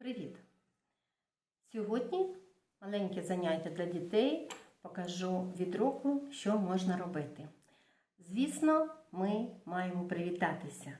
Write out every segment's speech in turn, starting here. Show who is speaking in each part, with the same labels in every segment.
Speaker 1: Привіт! Сьогодні маленьке заняття для дітей покажу від року, що можна робити. Звісно, ми маємо привітатися.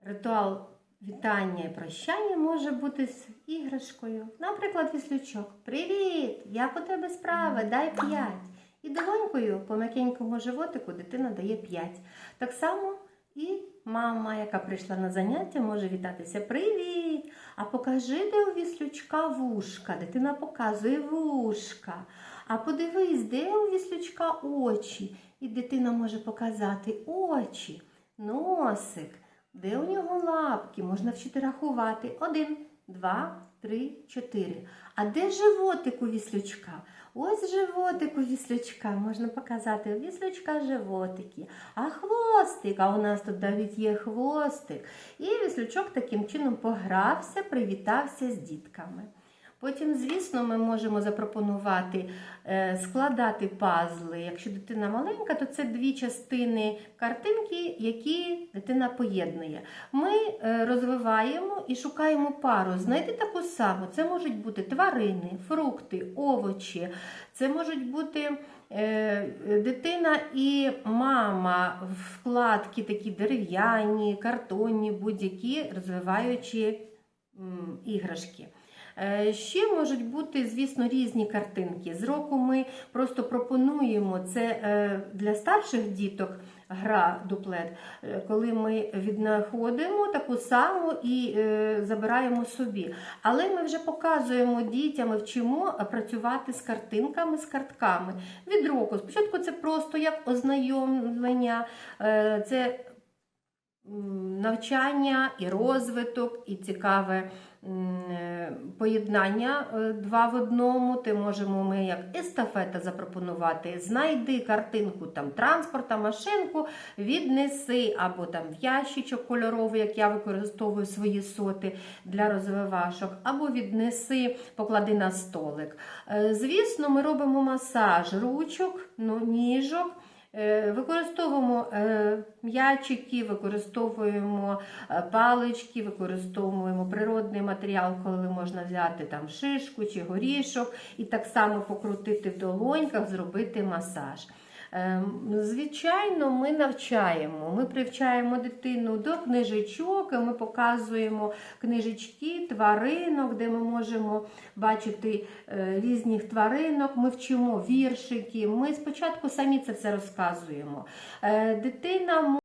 Speaker 1: Ритуал вітання і прощання може бути з іграшкою. Наприклад, віслючок. Привіт! Як у тебе справи? Дай п'ять. І долонькою по м'якенькому животику дитина дає п'ять. Так само і мама, яка прийшла на заняття, може вітатися. Привіт! А покажи, де у віслючка вушка. Дитина показує вушка. А подивись, де у віслючка очі. І дитина може показати очі, носик, де у нього лапки. Можна вчити рахувати. Один, два, три, чотири. А де животик у віслючка? Ось животик у віслючка. Можна показати у віслючка животики. А хвостик, а у нас тут навіть є хвостик. І віслючок таким чином погрався, привітався з дітками. Потім, звісно, ми можемо запропонувати е, складати пазли. Якщо дитина маленька, то це дві частини картинки, які дитина поєднує. Ми е, розвиваємо і шукаємо пару. Знайти таку саму. Це можуть бути тварини, фрукти, овочі. Це можуть бути е, дитина і мама, вкладки такі дерев'яні, картонні, будь-які розвиваючі іграшки. Е, Ще можуть бути, звісно, різні картинки. З року ми просто пропонуємо це е, для старших діток гра дуплет, е, коли ми віднаходимо таку саму і е, забираємо собі. Але ми вже показуємо дітям, вчимо працювати з картинками, з картками. Від року. Спочатку це просто як ознайомлення, е, це навчання і розвиток, і цікаве е, поєднання е, два в одному. Ти можемо ми як естафета запропонувати. Знайди картинку там транспорта, машинку, віднеси або там в ящичок кольоровий, як я використовую свої соти для розвивашок, або віднеси, поклади на столик. Е, Звісно, ми робимо масаж ручок, ну, ніжок. Е, Використовуємо е, м'ячики, використовуємо е, палички, використовуємо природний матеріал, коли можна взяти там шишку чи горішок, і так само покрутити в долоньках, зробити масаж. Е, Звичайно, ми навчаємо, ми привчаємо дитину до книжечок, ми показуємо книжечки, тваринок, де ми можемо бачити е, різних тваринок, ми вчимо віршики. Ми спочатку самі це все розказуємо. Е, Дитина